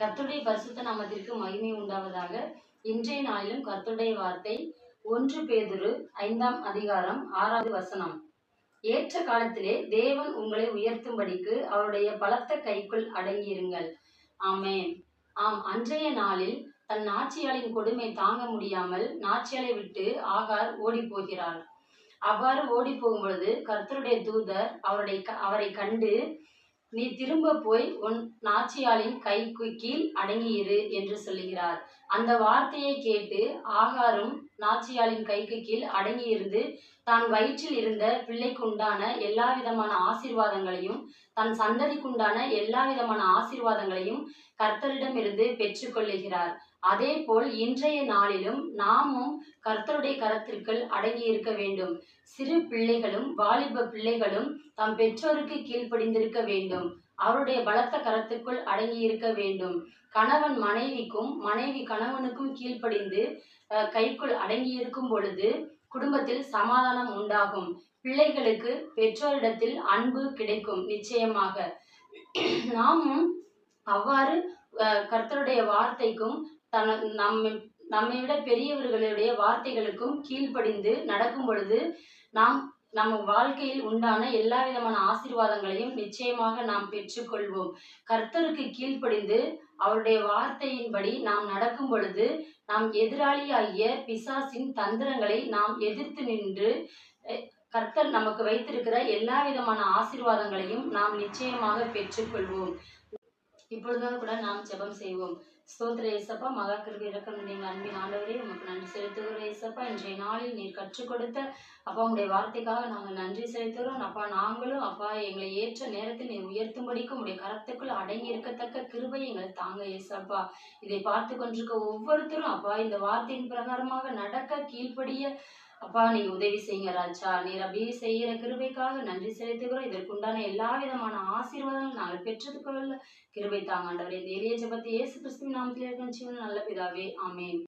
கர்த்தருடைய பரிசுத்த நாமத்திற்கு மகிமை உண்டாவதாக. இன்றைய நாளிலும் கர்த்தருடைய வார்த்தை ஒன்று பேதுரு ஐந்தாம் அதிகாரம் ஆறாவது வசனம். ஏற்ற காலத்திலே தேவன் உங்களை உயர்த்தும்படிக்கு அவருடைய பலத்த கைக்குள் அடங்கியிருங்கள். ஆமேன். ஆம் அன்றைய நாளில் தன் நாச்சியாளின் கொடுமை தாங்க முடியாமல் நாச்சியாலை விட்டு ஆகார் ஓடி போகிறார் அவ்வாறு ஓடி போகும் பொழுது கர்த்தருடைய தூதர் அவருடைய க- அவரை கண்டு நீ திரும்ப போய் உன் நாச்சியாளின் கைக்கு கீழ் அடங்கியிரு என்று சொல்லுகிறார். அந்த வார்த்தையை கேட்டு ஆகாரும் நாச்சியாளின் கைக்கு கீழ் அடங்கியிருந்து தான் வயிற்றில் இருந்த பிள்ளைக்குண்டான எல்லா விதமான ஆசீர்வாதங்களையும் தன் சந்ததிக்குண்டான எல்லா விதமான ஆசீர்வாதங்களையும் கர்த்தரிடமிருந்து பெற்றுக்கொள்ளுகிறார். அதே போல் இன்றைய நாளிலும் நாமும் கர்த்தருடைய கரத்திற்குள் அடங்கி இருக்க வேண்டும். சிறு பிள்ளைகளும் வாலிப பிள்ளைகளும் தம் பெற்றோருக்கு கீழ்ப்படிந்திருக்க வேண்டும். அவருடைய பலத்த கரத்துக்குள் அடங்கி இருக்க வேண்டும். கணவன் மனைவிக்கும் மனைவி கணவனுக்கும் கீழ்ப்படிந்து அஹ், கைக்குள் அடங்கி இருக்கும் பொழுது குடும்பத்தில் சமாதானம் உண்டாகும். பிள்ளைகளுக்கு பெற்றோரிடத்தில் அன்பு கிடைக்கும் நிச்சயமாக. நாமும் அவ்வாறு அஹ், கர்த்தருடைய வார்த்தைக்கும் தன நம்ம நம்மை விட பெரியவர்களுடைய வார்த்தைகளுக்கும் கீழ்ப்படிந்து நடக்கும் பொழுது நாம் நம்ம வாழ்க்கையில் உண்டான எல்லா விதமான ஆசீர்வாதங்களையும் நிச்சயமாக நாம் பெற்றுக்கொள்வோம். கர்த்தருக்கு கீழ்ப்படிந்து அவருடைய வார்த்தையின்படி நாம் நடக்கும் பொழுது நாம் எதிராளியாகிய பிசாசின் தந்திரங்களை நாம் எதிர்த்து நின்று கர்த்தர் நமக்கு வைத்திருக்கிற எல்லா விதமான ஆசீர்வாதங்களையும் நாம் நிச்சயமாக பெற்றுக்கொள்வோம். இப்பொழுதும் கூட நாம் ஜெபம் செய்வோம். ஸ்தோத்திர ஏசப்பா மகா கிருபை இறக்கம் நீங்கள் அன்பின் ஆண்டவரே உமக்கு நன்றி செலுத்துகிறோம் ஏசப்பா இன்றைய நாளில் நீர் கற்றுக் கொடுத்த அப்பா உங்களுடைய வார்த்தைக்காக நாங்கள் நன்றி செலுத்துகிறோம். அப்பா நாங்களும் அப்பா எங்களை ஏற்ற நேரத்தில் நீர் உயர்த்தும்படிக்கும் உடைய கரத்துக்குள் அடங்கி இருக்கத்தக்க கிருபை எங்களை தாங்க ஏசப்பா இதை பார்த்து கொண்டிருக்க ஒவ்வொருத்தரும் அப்பா இந்த வார்த்தையின் பிரகாரமாக நடக்க கீழ்ப்படிய அப்பா நீங்க உதவி செய்யுங்க ராஜா. நீர் அப்படியே செய்யற கிருபைக்காக நன்றி செலுத்துகிறோம். இதற்குண்டான எல்லா விதமான ஆசீர்வாதங்களும் நாங்கள் பெற்றதுக்குள்ள கிருபை தாங்க ஆண்டவரே. இந்த எளிய ஜெபத்தை இயேசு கிறிஸ்துவின் நாமத்தில் இருக்கும் நல்ல பிதாவே ஆமென்.